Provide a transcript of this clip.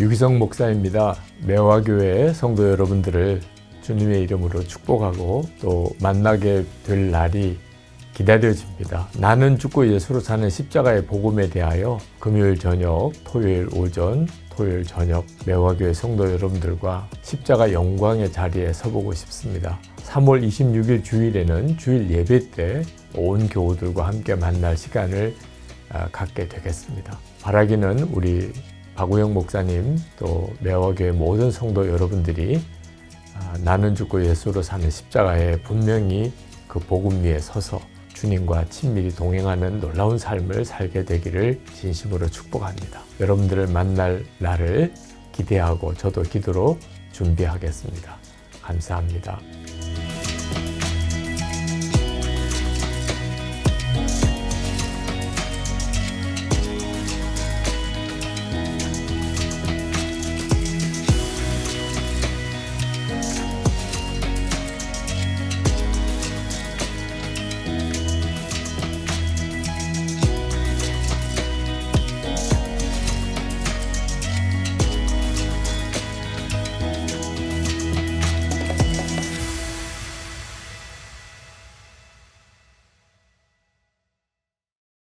박유성 목사입니다. 매화교회 성도 여러분들을 주님의 이름으로 축복하고 또 만나게 될 날이 기다려집니다. 나는 죽고 예수로 사는 십자가의 복음에 대하여 금요일 저녁, 토요일 오전, 토요일 저녁 매화교회 성도 여러분들과 십자가 영광의 자리에 서보고 싶습니다. 3월 26일 주일에는 주일 예배 때 온 교우들과 함께 만날 시간을 아, 갖게 되겠습니다. 바라기는 우리 박우영 목사님 또 매화교회 모든 성도 여러분들이 아, 나는 죽고 예수로 사는 십자가에 분명히 그 복음 위에 서서 주님과 친밀히 동행하는 놀라운 삶을 살게 되기를 진심으로 축복합니다. 여러분들을 만날 날을 기대하고 저도 기도로 준비하겠습니다. 감사합니다.